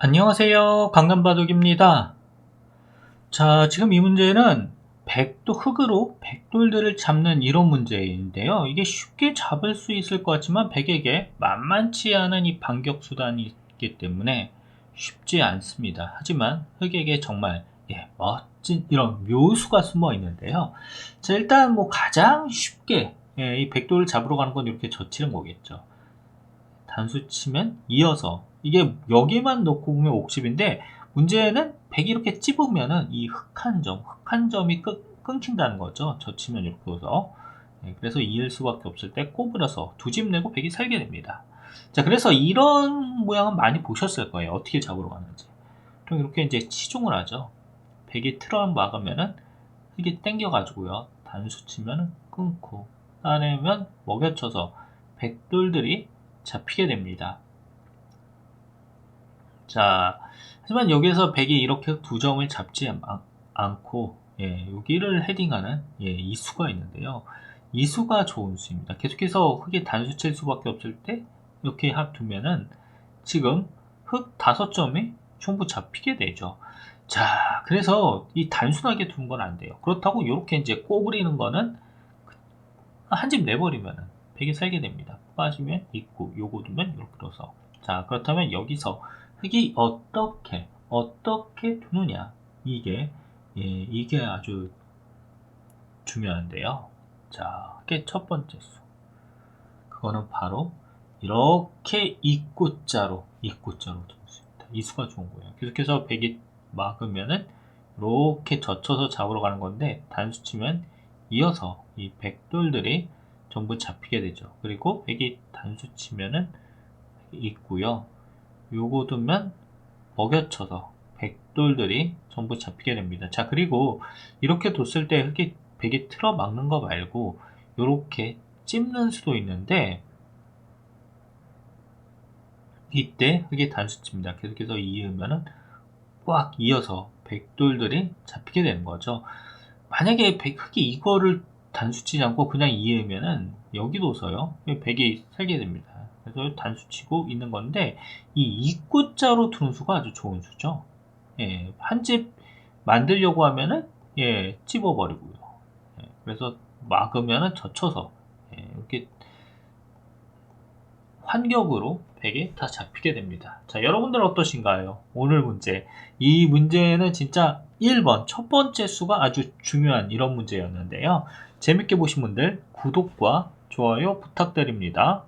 안녕하세요. 강남바둑입니다. 자, 지금 이 문제는 백도 흙으로 백돌들을 잡는 이런 문제인데요. 이게 쉽게 잡을 수 있을 것 같지만 백에게 만만치 않은 이 반격 수단이 있기 때문에 쉽지 않습니다. 하지만 흙에게 정말 예, 멋진 이런 묘수가 숨어 있는데요. 자, 일단 뭐 가장 쉽게 예, 이 백돌을 잡으러 가는 건 이렇게 젖히는 거겠죠. 단수 치면 이어서 이게 여기만 놓고 보면 옥집인데 문제는 100 이렇게 찝으면은 이 흑한 점, 흑한 점이 끊, 끊긴다는 거죠. 젖히면 이렇게 해서 네, 그래서 이을 수밖에 없을 때 꼬부려서 두 집 내고 100이 살게 됩니다. 자, 그래서 이런 모양은 많이 보셨을 거예요. 어떻게 잡으러 가는지. 그럼 이렇게 이제 치중을 하죠. 100이 틀어 막으면은 흙이 땡겨가지고요. 단수 치면은 끊고 따내면 먹여쳐서 백돌들이 잡히게 됩니다. 자, 하지만 여기에서 100이 이렇게 두 점을 잡지 않, 고 예, 여기를 헤딩하는 예, 이 수가 있는데요. 이 수가 좋은 수입니다. 계속해서 흙이 단수 칠 수밖에 없을 때 이렇게 두면은 지금 흙 다섯 점이 전부 잡히게 되죠. 자, 그래서 이 단순하게 두는 건 안 돼요. 그렇다고 이렇게 이제 꼬부리는 거는 한 집 내버리면은 100이 살게 됩니다. 빠지면 있고 요거 두면 이렇게 들어서 자 그렇다면 여기서 흙이 어떻게 어떻게 두느냐 이게 예, 이게 아주 중요한데요. 자, 그게 첫 번째 수. 그거는 바로 이렇게 입구자로 입구자로 두는 수입니다. 이 수가 좋은 거예요. 계속해서 백이 막으면은 이렇게 젖혀서 잡으러 가는 건데 단수 치면 이어서 이 백돌들이 전부 잡히게 되죠. 그리고 백이 단수 치면은 있고요. 요거 두면 먹여쳐서 백돌들이 전부 잡히게 됩니다. 자 그리고 이렇게 뒀을 때 흙이 백이 틀어 막는 거 말고 이렇게 찝는 수도 있는데 이때 흙이 단수 칩니다. 계속해서 이으면은 꽉 이어서 백돌들이 잡히게 되는 거죠. 만약에 백, 흙이 이거를 단수치지 않고 그냥 이으면은 여기도 서요. 백이 살게 됩니다. 그래서 단수치고 있는 건데 이 입구자로 두는 수가 아주 좋은 수죠. 예, 한 집 만들려고 하면은 예, 찝어버리고요. 예, 그래서 막으면은 젖혀서 예, 이렇게 환격으로 백이 다 잡히게 됩니다. 자, 여러분들 어떠신가요? 오늘 문제. 이 문제는 진짜 1번, 첫 번째 수가 아주 중요한 이런 문제였는데요. 재밌게 보신 분들 구독과 좋아요 부탁드립니다.